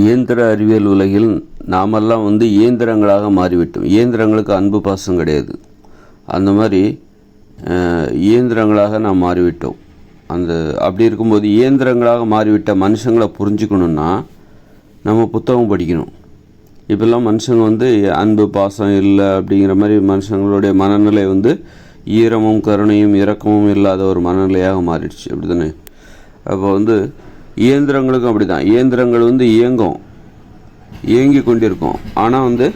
இயந்திர அறிவியல் உலகில் நாமெல்லாம் வந்து இயந்திரங்களாக மாறிவிட்டோம். இயந்திரங்களுக்கு அன்பு பாசம் கிடையாது. அந்த மாதிரி இயந்திரங்களாக நாம் மாறிவிட்டோம். அந்த அப்படி இருக்கும்போது இயந்திரங்களாக மாறிவிட்ட மனுஷங்களை புரிஞ்சுக்கணுன்னா நம்ம புத்தகம் படிக்கணும். இப்போல்லாம் மனுஷங்க வந்து அன்பு பாசம் இல்லை அப்படிங்கிற மாதிரி மனுஷங்களுடைய மனநிலை வந்து ஈரமும் கருணையும் இரக்கமும் இல்லாத ஒரு மனநிலையாக மாறிடுச்சு. அப்படி தானே அப்போ வந்து இயந்திரங்களுக்கும் அப்படி தான் இயந்திரங்கள் வந்து இயங்கும். இயங்கி கொண்டிருக்கும். ஆனால் வந்து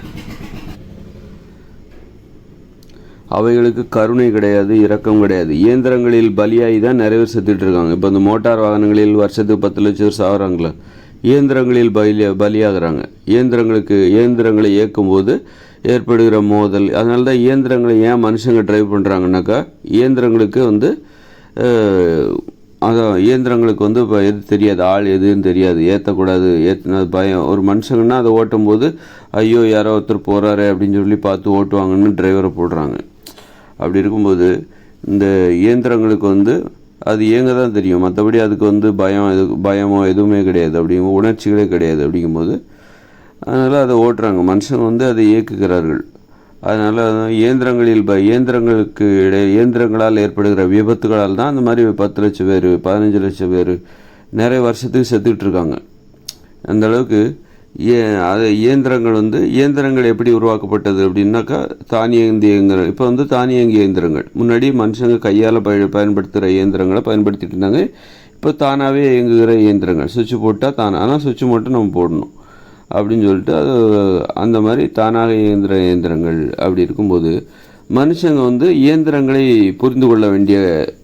அவைகளுக்கு கருணை கிடையாது இரக்கம் கிடையாது. இயந்திரங்களில் பலியாகி தான் நிறைய பேர் செத்துட்டு இருக்காங்க. இப்போ இந்த மோட்டார் வாகனங்களில் வருஷத்துக்கு பத்து லட்சம் பேர் சாகுறாங்களே இயந்திரங்களில் பலி பலியாகிறாங்க. இயந்திரங்களுக்கு இயந்திரங்களை இயக்கும்போது ஏற்படுகிற மோதல் அதனால தான் இயந்திரங்களை ஏன் மனுஷங்க டிரைவ் பண்ணுறாங்கனாக்கா இயந்திரங்களுக்கு வந்து அஹ், அதான் இயந்திரங்களுக்கு வந்து இப்போ எது தெரியாது ஆள் எதுன்னு தெரியாது. ஏற்றக்கூடாது ஏற்றினது பயம். ஒரு மனுஷங்கன்னா அதை ஓட்டும்போது ஐயோ யாரோ ஒருத்தர் போகிறாரு அப்படின்னு சொல்லி பார்த்து ஓட்டுவாங்கன்னு டிரைவரை போடுறாங்க. அப்படி இருக்கும்போது இந்த இயந்திரங்களுக்கு வந்து அது இயங்க தான் தெரியும். மற்றபடி அதுக்கு வந்து பயம் எது பயமோ எதுவுமே கிடையாது. அப்படிங்கும் உணர்ச்சிகளே கிடையாது. அப்படிங்கும்போது அதனால் அதை ஓட்டுறாங்க. மனுஷன் வந்து அதை இயக்குகிறார்கள். அதனால் இயந்திரங்களில் ப இயந்திரங்களுக்கு இடை இயந்திரங்களால் ஏற்படுகிற விபத்துகளால் தான் அந்த மாதிரி பத்து லட்சம் பேர் பதினஞ்சு லட்சம் பேர் நிறைய வருஷத்துக்கு செத்துக்கிட்டு இருக்காங்க. அந்த அளவுக்கு ஏ அது இயந்திரங்கள் வந்து இயந்திரங்கள் எப்படி உருவாக்கப்பட்டது அப்படின்னாக்கா தானியங்கி இயந்திரம் இப்போ வந்து தானியங்கி இயந்திரங்கள். முன்னாடி மனுஷங்க கையால் பய பயன்படுத்துகிற இயந்திரங்களை பயன்படுத்திட்டு இருந்தாங்க. இப்போ தானாகவே இயங்குகிற இயந்திரங்கள். சுவிட்ச் போட்டால் தானே ஆனால் சுவிட்ச் மட்டும் நம்ம போடணும். அப்படின்னு சொல்லிட்டு அது அந்த மாதிரி தானாக இயந்திர இயந்திரங்கள் அப்படி இருக்கும்போது மனுஷங்க வந்து இயந்திரங்களை புரிந்து கொள்ள வேண்டிய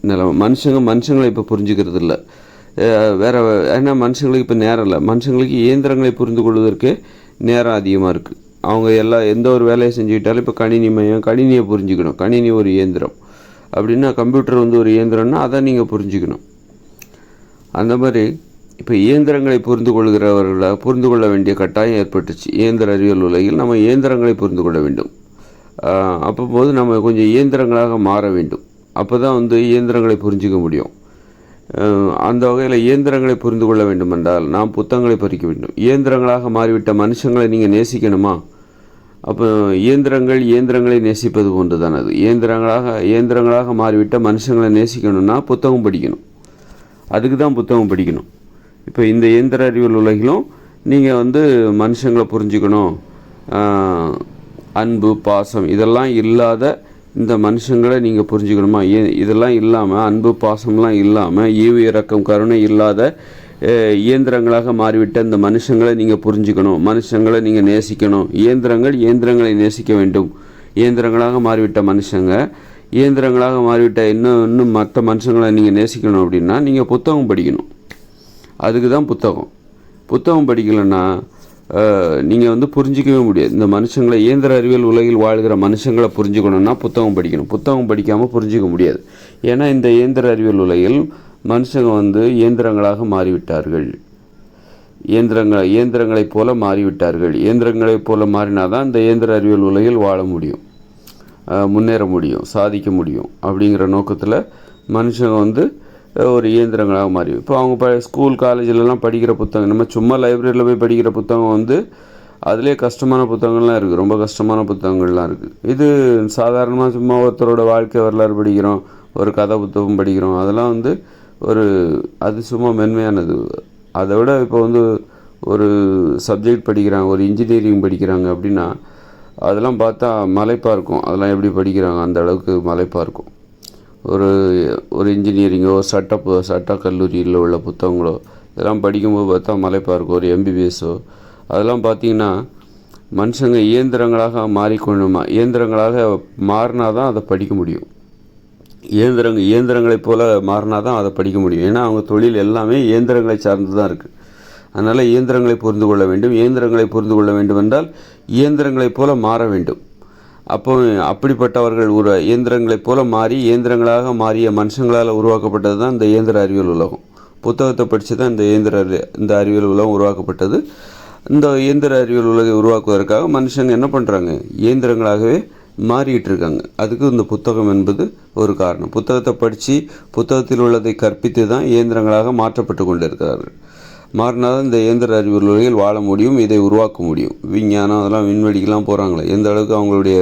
நிலைமை. மனுஷங்க மனுஷங்களை இப்போ புரிஞ்சுக்கிறது இல்லை. வேறு வேற ஏன்னா மனுஷங்களுக்கு இப்போ நேரம் இல்லை. மனுஷங்களுக்கு இயந்திரங்களை புரிந்து கொள்வதற்கு நேரம் அதிகமாக இருக்குது அவங்க எல்லா எந்த ஒரு வேலையை செஞ்சுக்கிட்டாலும் இப்போ கணினி மையம் கணினியை புரிஞ்சுக்கணும். கணினி ஒரு இயந்திரம். அப்படின்னா கம்ப்யூட்டர் வந்து ஒரு இயந்திரம்னா அதை நீங்கள் புரிஞ்சுக்கணும். அந்த மாதிரி இப்போ இயந்திரங்களை புரிந்து கொள்கிறவர்களை புரிந்து கொள்ள வேண்டிய கட்டாயம் ஏற்பட்டுச்சு. இயந்திர அறிவியல் உலகில் நம்ம இயந்திரங்களை புரிந்து கொள்ள வேண்டும். அப்போது அப்போ போது நம்ம கொஞ்சம் இயந்திரங்களாக மாற வேண்டும். அப்போ தான் வந்து இயந்திரங்களை புரிஞ்சிக்க முடியும். அந்த வகையில் இயந்திரங்களை புரிந்து கொள்ள வேண்டும் என்றால் நாம் புத்தகங்களை பறிக்க வேண்டும். இயந்திரங்களாக மாறிவிட்ட மனுஷங்களை நீங்கள் நேசிக்கணுமா? அப்போ இயந்திரங்கள் இயந்திரங்களை நேசிப்பது போன்று தான் அது. இயந்திரங்களாக இயந்திரங்களாக மாறிவிட்ட மனுஷங்களை நேசிக்கணும்னா புத்தகம் படிக்கணும். அதுக்கு தான் புத்தகம் படிக்கணும். இப்போ இந்த இயந்திர அறிவியல் உலகிலும் நீங்கள் வந்து மனுஷங்களை புரிஞ்சுக்கணும். அன்பு பாசம் இதெல்லாம் இல்லாத இந்த மனுஷங்களை நீங்கள் புரிஞ்சுக்கணுமா? ஏ இதெல்லாம் இல்லாமல் அன்பு பாசம்லாம் இல்லாமல் ஈவு இறக்கம் கருணை இல்லாத இயந்திரங்களாக மாறிவிட்ட இந்த மனுஷங்களை நீங்கள் புரிஞ்சுக்கணும். மனுஷங்களை நீங்கள் நேசிக்கணும். இயந்திரங்கள் இயந்திரங்களை நேசிக்க வேண்டும். இயந்திரங்களாக மாறிவிட்ட மனுஷங்க இயந்திரங்களாக மாறிவிட்ட இன்னும் இன்னும் மற்ற மனுஷங்களை நீங்கள் நேசிக்கணும் அப்படின்னா நீங்கள் புத்தகம் படிக்கணும். அதுக்கு தான் புத்தகம். புத்தகம் படிக்கலைன்னா நீங்கள் வந்து புரிஞ்சிக்கவே முடியாது. இந்த மனுஷங்களை இயந்திர அறிவியல் உலகில் வாழ்கிற மனுஷங்களை புரிஞ்சுக்கணுன்னா புத்தகம் படிக்கணும். புத்தகம் படிக்காமல் புரிஞ்சிக்க முடியாது. ஏன்னா இந்த இயந்திர அறிவியல் உலகில் மனுஷங்க வந்து இயந்திரங்களாக மாறிவிட்டார்கள். இயந்திரங்கள் இயந்திரங்களைப் போல மாறிவிட்டார்கள். இயந்திரங்களைப் போல மாறினாதான் இந்த இயந்திர அறிவியல் உலகில் வாழ முடியும். முன்னேற முடியும் சாதிக்க முடியும் அப்படிங்கிற நோக்கத்தில் மனுஷங்க வந்து ஒரு இயந்திரங்களாக மாறி. இப்போ அவங்க ப ஸ்கூல் காலேஜிலலாம் படிக்கிற புத்தகம் நம்ம சும்மா லைப்ரரியில் போய் படிக்கிற புத்தகம் வந்து அதுலேயே கஷ்டமான புத்தகங்கள்லாம் இருக்குது ரொம்ப கஷ்டமான புத்தகங்கள்லாம் இருக்குது இது சாதாரணமாக சும்மா ஒருத்தரோட வாழ்க்கை வரலாறு படிக்கிறோம் ஒரு கதை புத்தகம் படிக்கிறோம். அதெல்லாம் வந்து ஒரு அது சும்மா மென்மையானது. அதை விட இப்போ வந்து ஒரு சப்ஜெக்ட் படிக்கிறாங்க ஒரு இன்ஜினியரிங் படிக்கிறாங்க அப்படின்னா அதெல்லாம் பார்த்தா மலைப்பாக இருக்கும். அதெல்லாம் எப்படி படிக்கிறாங்க? அந்த அளவுக்கு மலைப்பாக இருக்கும். ஒரு ஒரு இன்ஜினியரிங்கோ சட்ட சட்ட கல்லூரியில் உள்ள புத்தகங்களோ இதெல்லாம் படிக்கும்போது பார்த்தா மலைப்பாக இருக்கும் ஒரு எம்பிபிஎஸ்ஸோ அதெல்லாம் பார்த்தீங்கன்னா மனுஷங்க இயந்திரங்களாக மாறிக்கொள்ளுமா இயந்திரங்களாக மாறினா தான் அதை படிக்க முடியும். இயந்திரங்க இயந்திரங்களைப் போல் மாறினா தான் அதை படிக்க முடியும். ஏன்னா அவங்க தொழில் எல்லாமே இயந்திரங்களை சார்ந்து தான் இருக்குது அதனால் இயந்திரங்களை புரிந்து கொள்ள வேண்டும். இயந்திரங்களை புரிந்து கொள்ள வேண்டும் என்றால் இயந்திரங்களைப் போல மாற வேண்டும். அப்போ அப்படிப்பட்டவர்கள் ஒரு இயந்திரங்களைப் போல மாறி இயந்திரங்களாக மாறிய மனுஷங்களால் உருவாக்கப்பட்டது தான் இந்த இயந்திர அறிவியல் உலகம். புத்தகத்தை படித்து தான் இந்த இயந்திர இந்த அறிவியல் உலகம் உருவாக்கப்பட்டது. இந்த இயந்திர அறிவியல் உலகை உருவாக்குவதற்காக மனுஷங்க என்ன பண்ணுறாங்க இயந்திரங்களாகவே மாறிட்டு இருக்காங்க. அதுக்கு இந்த புத்தகம் என்பது ஒரு காரணம். புத்தகத்தை படித்து புத்தகத்தில் உள்ளதை கற்பித்து தான் இயந்திரங்களாக மாற்றப்பட்டு கொண்டிருக்கிறார்கள். மாறினால் இந்த இயந்திர அறிவியல் உலகில் வாழ முடியும் இதை உருவாக்க முடியும். விஞ்ஞானம் அதெல்லாம் விண்வெளிக்கெல்லாம் போகிறாங்களே எந்த அளவுக்கு அவங்களுடைய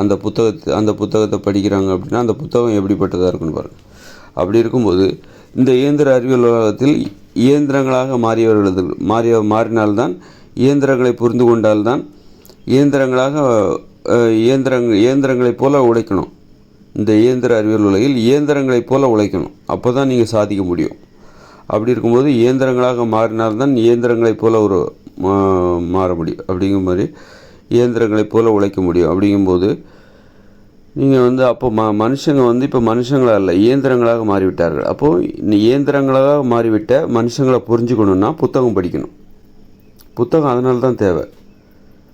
அந்த புத்தகத்தை அந்த புத்தகத்தை படிக்கிறாங்க அப்படின்னா அந்த புத்தகம் எப்படிப்பட்டதாக இருக்குன்னு பாருங்கள் அப்படி இருக்கும்போது இந்த இயந்திர அறிவியல் உலகத்தில் இயந்திரங்களாக மாறியவர்களது மாறிய மாறினால்தான் இயந்திரங்களை புரிந்து கொண்டால்தான் இயந்திரங்களாக இயந்திரங் இயந்திரங்களைப் போல உழைக்கணும். இந்த இயந்திர அறிவியல் உலகில் இயந்திரங்களைப் போல உழைக்கணும். அப்போ தான் நீங்கள் சாதிக்க முடியும். அப்படி இருக்கும்போது இயந்திரங்களாக மாறினால்தான் இயந்திரங்களைப் போல் ஒரு மா- மாற முடியும். அப்படிங்கிற மாதிரி இயந்திரங்களைப் போல் உழைக்க முடியும். அப்படிங்கும்போது நீங்கள் வந்து அப்போ ம மனுஷங்க வந்து இப்போ மனுஷங்களாக இல்லை இயந்திரங்களாக மாறிவிட்டார்கள். அப்போது இந்த இயந்திரங்களாக மாறிவிட்ட மனுஷங்களை புரிஞ்சுக்கணுன்னா புத்தகம் படிக்கணும். புத்தகம் அதனால தான் தேவை.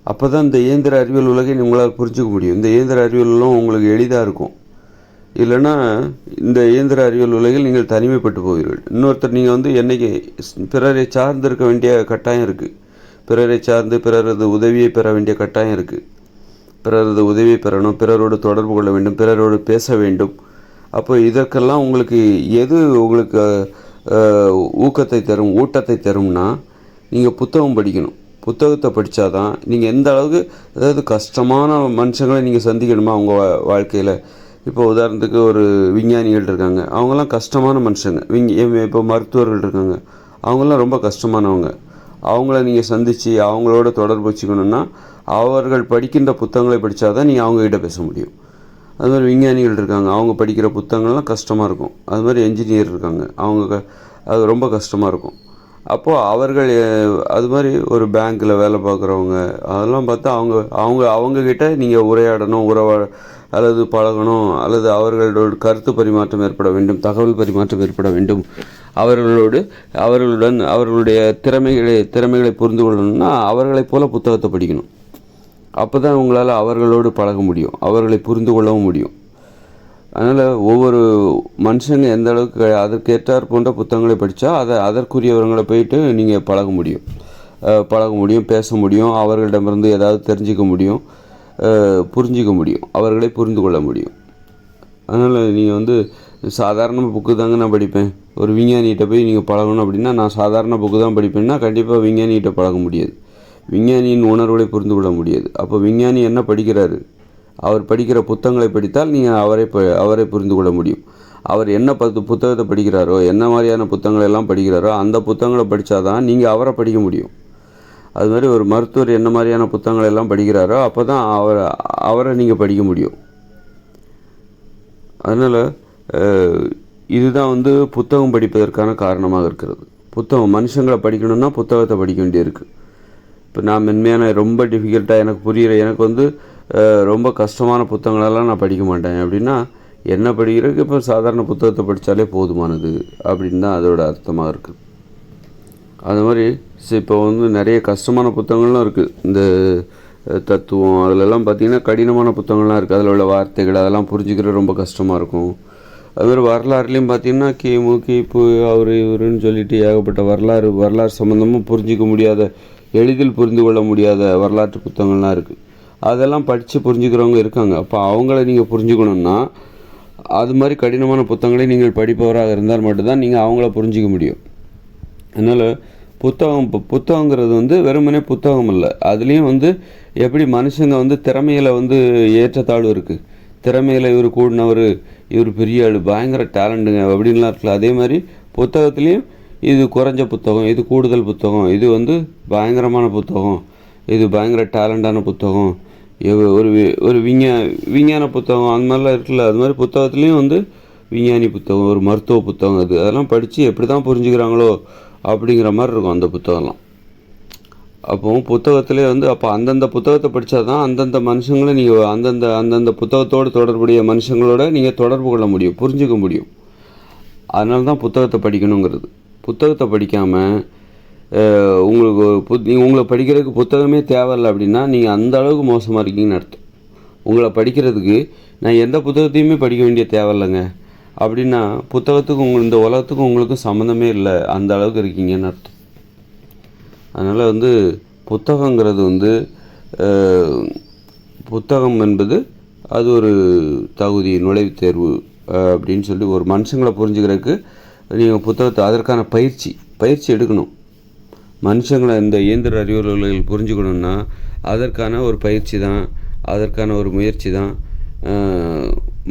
அப்போ தான் இந்த இயந்திர அறிவியல் உலகை உங்களால் புரிஞ்சுக்க முடியும். இந்த இயந்திர அறிவியலும் உங்களுக்கு எளிதாக இருக்கும். இல்லைன்னா இந்த இயந்திர அறிவியல் உலகில் நீங்கள் தனிமைப்பட்டு போவீர்கள். இன்னொருத்தர் நீங்கள் வந்து என்னைக்கு பிறரை சார்ந்து இருக்க வேண்டிய கட்டாயம் இருக்குது பிறரை சார்ந்து பிறரது உதவியை பெற வேண்டிய கட்டாயம் இருக்குது பிறரது உதவியை பெறணும் பிறரோடு தொடர்பு கொள்ள வேண்டும் பிறரோடு பேச வேண்டும். அப்போ இதற்கெல்லாம் உங்களுக்கு எது உங்களுக்கு ஊக்கத்தை தரும் ஊட்டத்தை தரும்னா நீங்கள் புத்தகம் படிக்கணும். புத்தகத்தை படித்தாதான் நீங்கள் எந்த அளவுக்கு அதாவது கஷ்டமான மனுஷங்களை நீங்கள் சந்திக்கணுமா அவங்க வா- வாழ்க்கையில்? இப்போ உதாரணத்துக்கு ஒரு விஞ்ஞானிகள் இருக்காங்க. அவங்கெல்லாம் கஷ்டமான மனுஷங்க. விஞ் இப்போ மருத்துவர்கள் இருக்காங்க. அவங்களாம் ரொம்ப கஷ்டமானவங்க. அவங்கள நீங்கள் சந்தித்து அவங்களோட தொடர்பு வச்சுக்கணுன்னா அவர்கள் படிக்கின்ற புத்தகங்களை படித்தா தான் நீங்கள் அவங்ககிட்ட பேச முடியும். அது மாதிரி விஞ்ஞானிகள் இருக்காங்க. அவங்க படிக்கிற புத்தகங்கள்லாம் கஷ்டமாக இருக்கும். அது மாதிரி என்ஜினியர் இருக்காங்க. அவங்க க- அது ரொம்ப கஷ்டமாக இருக்கும். அப்போது அவர்கள் அது மாதிரி ஒரு பேங்க்கில் வேலை பார்க்குறவங்க அதெல்லாம் பார்த்தா அவங்க அவங்க அவங்கக்கிட்ட நீங்கள் உரையாடணும் உறவா அல்லது பழகணும் அல்லது அவர்களோட கருத்து பரிமாற்றம் ஏற்பட வேண்டும் தகவல் பரிமாற்றம் ஏற்பட வேண்டும். அவர்களோடு அவர்களுடன் அவர்களுடைய திறமைகளை திறமைகளை புரிந்து கொள்ளணும்னா அவர்களைப் போல புத்தகத்தை படிக்கணும். அப்போ தான் உங்களால் அவர்களோடு பழக முடியும் அவர்களை புரிந்து கொள்ளவும் முடியும். அதனால் ஒவ்வொரு மனுஷங்க எந்த அளவுக்கு அதற்கேற்றார் போன்ற புத்தகங்களை படித்தா அதை அதற்குரியவர்களை போயிட்டு நீங்கள் பழக முடியும். பழக முடியும் பேச முடியும் அவர்களிடமிருந்து ஏதாவது தெரிஞ்சுக்க முடியும். புரிஞ்சிக்க முடியும். அவர்களை புரிந்து கொள்ள முடியும். அதனால் நீங்கள் வந்து சாதாரண புக்கு தாங்க நான் படிப்பேன். ஒரு விஞ்ஞானிகிட்ட போய் நீங்கள் பழகணும் அப்படின்னா நான் சாதாரண புக்கு தான் படிப்பேன்னா கண்டிப்பாக விஞ்ஞானிகிட்ட பழக முடியாது. விஞ்ஞானியின் உணர்வுகளை புரிந்து கொள்ள முடியாது. அப்போ விஞ்ஞானி என்ன படிக்கிறாரு? அவர் படிக்கிற புத்தகங்களை படித்தால் நீங்கள் அவரை ப- அவரை புரிந்து கொள்ள முடியும். அவர் என்ன பத்து புத்தகத்தை படிக்கிறாரோ என்ன மாதிரியான புத்தகங்களை எல்லாம் படிக்கிறாரோ அந்த புத்தகங்களை படித்தாதான் நீங்கள் அவரை படிக்க முடியும். அது மாதிரி ஒரு மருத்துவர் என்ன மாதிரியான புத்தகங்களை எல்லாம் படிக்கிறாரோ அப்போ தான் அவரை அவரை நீங்கள் படிக்க முடியும். அதனால் இதுதான் வந்து புத்தகம் படிப்பதற்கான காரணமாக இருக்கிறது. புத்தகம் மனுஷங்களை படிக்கணும்னா புத்தகத்தை படிக்க வேண்டியிருக்கு. இப்போ நான் மென்மையான ரொம்ப டிஃபிகல்ட்டாக எனக்கு புரிகிற எனக்கு வந்து ரொம்ப கஷ்டமான புத்தகங்களெல்லாம் நான் படிக்க மாட்டேன். அப்படின்னா என்ன படிக்கிறதுக்கு இப்போ சாதாரண புத்தகத்தை படித்தாலே போதுமானது அப்படின்னு தான் அதோட அர்த்தமாக இருக்குது. அது மாதிரி இப்போ வந்து நிறைய கஷ்டமான புத்தகங்கள்லாம் இருக்குது இந்த தத்துவம் அதிலெல்லாம் பார்த்தீங்கன்னா கடினமான புத்தகங்கள்லாம் இருக்குது அதில் உள்ள வார்த்தைகள் அதெல்லாம் புரிஞ்சுக்கிறது ரொம்ப கஷ்டமாக இருக்கும். அது மாதிரி வரலாறுலேயும் பார்த்தீங்கன்னா கிமு கிபு அவர் இவருன்னு சொல்லிட்டு ஏகப்பட்ட வரலாறு வரலாறு சம்மந்தமும் புரிஞ்சிக்க முடியாத எளிதில் புரிந்து கொள்ள முடியாத வரலாற்று புத்தகங்கள்லாம் இருக்குது அதெல்லாம் படித்து புரிஞ்சுக்கிறவங்க இருக்காங்க. அப்போ அவங்கள நீங்கள் புரிஞ்சுக்கணுன்னா அது மாதிரி கடினமான புத்தகங்களை நீங்கள் படிப்பவராக இருந்தால் மட்டும்தான் நீங்கள் அவங்கள புரிஞ்சிக்க முடியும். அதனால் புத்தகம் இப்போ புத்தகங்கிறது வந்து வெறுமனே புத்தகம் இல்லை. அதுலேயும் வந்து எப்படி மனுஷங்க வந்து திறமையில் வந்து ஏற்றத்தாழ்வு இருக்குது திறமையில் இவர் கூடினவர் இவர் பெரிய ஆள் பயங்கர டேலண்ட்டுங்க அப்படின்லாம் இருக்குல்ல. அதே மாதிரி புத்தகத்துலேயும் இது குறைஞ்ச புத்தகம் இது கூடுதல் புத்தகம் இது வந்து பயங்கரமான புத்தகம் இது பயங்கர டேலண்டான புத்தகம் ஒரு வி- ஒரு விஞ்ஞா விஞ்ஞான புத்தகம் அந்த மாதிரிலாம் இருக்குல்ல. அது மாதிரி புத்தகத்துலேயும் வந்து விஞ்ஞானி புத்தகம் ஒரு மருத்துவ புத்தகம் அது. அதெல்லாம் படித்து எப்படி தான் புரிஞ்சுக்கிறாங்களோ அப்படிங்கிற மாதிரி இருக்கும் அந்த புத்தகம்லாம். அப்போ புத்தகத்திலே வந்து அப்போ அந்தந்த புத்தகத்தை படித்தா தான் அந்தந்த மனுஷங்களை நீங்கள் அந்தந்த அந்தந்த புத்தகத்தோடு தொடர்புடைய மனுஷங்களோட நீங்கள் தொடர்பு கொள்ள முடியும் புரிஞ்சுக்க முடியும். அதனால தான் புத்தகத்தை படிக்கணுங்கிறது. புத்தகத்தை படிக்காமல் உங்களுக்கு பு புத் நீங்கள் உங்களை படிக்கிறதுக்கு புத்தகமே தேவையில்லை அப்படின்னா நீங்கள் அந்த அளவுக்கு மோசமாக இருக்கீங்கன்னு அர்த்தம். உங்களை படிக்கிறதுக்கு நான் எந்த புத்தகத்தையுமே படிக்க வேண்டிய தேவையில்லைங்க. அப்படின்னா புத்தகத்துக்கும் உங்கள் இந்த உலகத்துக்கும் உங்களுக்கும் சம்மந்தமே இல்லை. அந்த அளவுக்கு இருக்கீங்கன்னு அர்த்தம். அதனால் வந்து புத்தகங்கிறது வந்து புத்தகம் என்பது அது ஒரு தகுதி நுழைவுத் தேர்வு அப்படின்னு சொல்லி ஒரு மனுஷங்களை புரிஞ்சுக்கிறதுக்கு நீங்கள் புத்தகத்தை அதற்கான பயிற்சி பயிற்சி எடுக்கணும். மனுஷங்களை இந்த இயந்திர அறிவுரைகள் புரிஞ்சுக்கணுன்னா அதற்கான ஒரு பயிற்சி தான் அதற்கான ஒரு முயற்சி தான்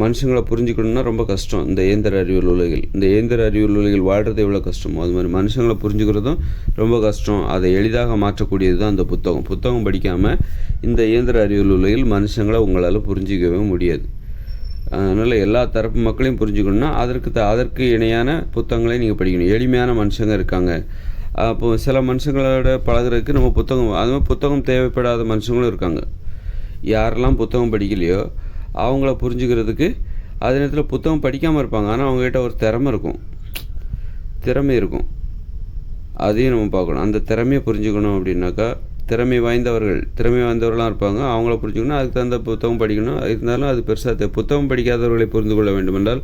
மனுஷங்களை புரிஞ்சுக்கணும்னா ரொம்ப கஷ்டம். இந்த இயந்திர அறிவியல் உலகில். இந்த இயந்திர அறிவியல் உலகில் வாழ்கிறது எவ்வளோ கஷ்டமோ? அது மாதிரி மனுஷங்களை புரிஞ்சுக்கிறதும் ரொம்ப கஷ்டம். அதை எளிதாக மாற்றக்கூடியது தான் அந்த புத்தகம். புத்தகம் படிக்காமல் இந்த இயந்திர அறிவியல் உலகில் மனுஷங்களை உங்களால் புரிஞ்சிக்கவே முடியாது. அதனால் எல்லா தரப்பு மக்களையும் புரிஞ்சுக்கணும்னா அதற்கு த அதற்கு இணையான புத்தகங்களையும் நீங்கள் படிக்கணும். எளிமையான மனுஷங்க இருக்காங்க. அப்போ சில மனுஷங்களோட பழகுறதுக்கு நம்ம புத்தகம் அது மாதிரி புத்தகம் தேவைப்படாத மனுஷங்களும் இருக்காங்க. யாரெல்லாம் புத்தகம் படிக்கலையோ அவங்கள புரிஞ்சுக்கிறதுக்கு அதே நேரத்தில் புத்தகம் படிக்காமல் இருப்பாங்க. ஆனால் அவங்ககிட்ட ஒரு திறமை இருக்கும். திறமை இருக்கும். அதையும் நம்ம பார்க்கணும். அந்த திறமையை புரிஞ்சுக்கணும் அப்படின்னாக்கா திறமை வாய்ந்தவர்கள் திறமை வாய்ந்தவர்களாக இருப்பாங்க. அவங்கள புரிஞ்சுக்கணும். அதுக்கு தகுந்த புத்தகம் படிக்கணும். இருந்தாலும் அது பெருசாக புத்தகம் படிக்காதவர்களை புரிந்து கொள்ள வேண்டுமென்றால்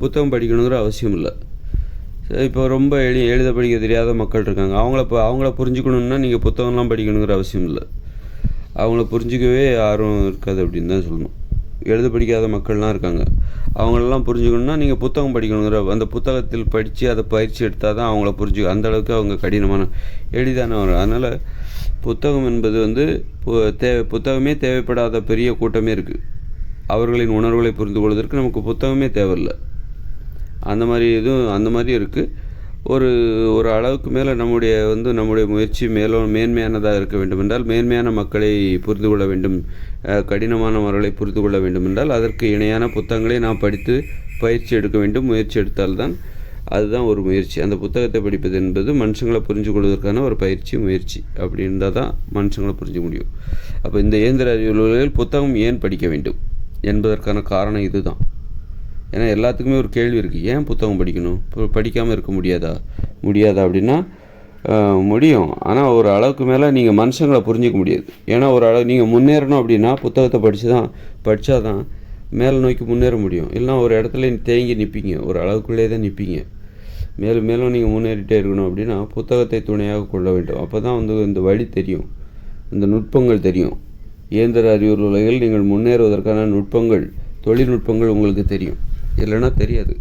புத்தகம் படிக்கணுங்கிற அவசியம் இல்லை. இப்போ ரொம்ப எளி எழுத படிக்க தெரியாத மக்கள் இருக்காங்க. அவங்கள இப்போ அவங்கள புரிஞ்சுக்கணுன்னா நீங்கள் புத்தகம்லாம் படிக்கணுங்கிற அவசியம் இல்லை. அவங்கள புரிஞ்சிக்கவே யாரும் இருக்காது அப்படின்னு தான் சொல்லணும். எழுத படிக்காத மக்கள்லாம் இருக்காங்க. அவங்களெல்லாம் புரிஞ்சுக்கணுன்னா நீங்கள் புத்தகம் படிக்கணுங்கிற அந்த புத்தகத்தில் படித்து அதை பயிற்சி எடுத்தால் தான் அவங்கள புரிஞ்சு அந்த அளவுக்கு அவங்க கடினமான எளிதான ஒரு அதனால் புத்தகம் என்பது வந்து பு- தேவை புத்தகமே தேவைப்படாத பெரிய கூட்டமே இருக்குது அவர்களின் உணர்வுகளை புரிந்து கொள்வதற்கு நமக்கு புத்தகமே தேவையில்லை. அந்த மாதிரி இதுவும் அந்த மாதிரி இருக்குது ஒரு ஒரு அளவுக்கு மேலே நம்முடைய வந்து நம்முடைய முயற்சி மேலும் மேன்மையானதாக இருக்க வேண்டும் என்றால் மேன்மையான மக்களை புரிந்து கொள்ள வேண்டும். கடினமானவர்களை புரிந்து கொள்ள வேண்டும் என்றால் அதற்கு இணையான புத்தகங்களை நாம் படித்து பயிற்சி எடுக்க வேண்டும். முயற்சி எடுத்தால்தான் அதுதான் ஒரு முயற்சி. அந்த புத்தகத்தை படிப்பது என்பது மனுஷங்களை புரிஞ்சு கொள்வதற்கான ஒரு பயிற்சி முயற்சி. அப்படி இருந்தால் தான் மனுஷங்களை புரிஞ்சு முடியும். அப்போ இந்த இயந்திர அறிவியல் புத்தகம் ஏன் படிக்க வேண்டும்? என்பதற்கான காரணம் இதுதான். ஏன்னா எல்லாத்துக்குமே ஒரு கேள்வி இருக்குது ஏன் புத்தகம் படிக்கணும்? இப்போ படிக்காமல் இருக்க முடியாதா? முடியாதா அப்படின்னா முடியும். ஆனால் ஒரு அளவுக்கு மேலே நீங்கள் மனுஷங்களை புரிஞ்சிக்க முடியாது. ஏன்னா ஒரு அளவு நீங்கள் முன்னேறணும் அப்படின்னா புத்தகத்தை படித்து தான் படித்தா தான் மேலே நோக்கி முன்னேற முடியும். இல்லைனா ஒரு இடத்துல தேங்கி நிற்பீங்க ஒரு அளவுக்குள்ளே தான் நிற்பீங்க மேலும் மேலும் நீங்கள் முன்னேறிட்டே இருக்கணும் அப்படின்னா புத்தகத்தை துணையாக கொள்ள வேண்டும். அப்போ தான் வந்து இந்த வழி தெரியும். இந்த நுட்பங்கள் தெரியும். இயந்திர அறிவியல் உலகில் நீங்கள் முன்னேறுவதற்கான நுட்பங்கள் தொழில்நுட்பங்கள் உங்களுக்கு தெரியும். இல்லைன்னா தெரியாது.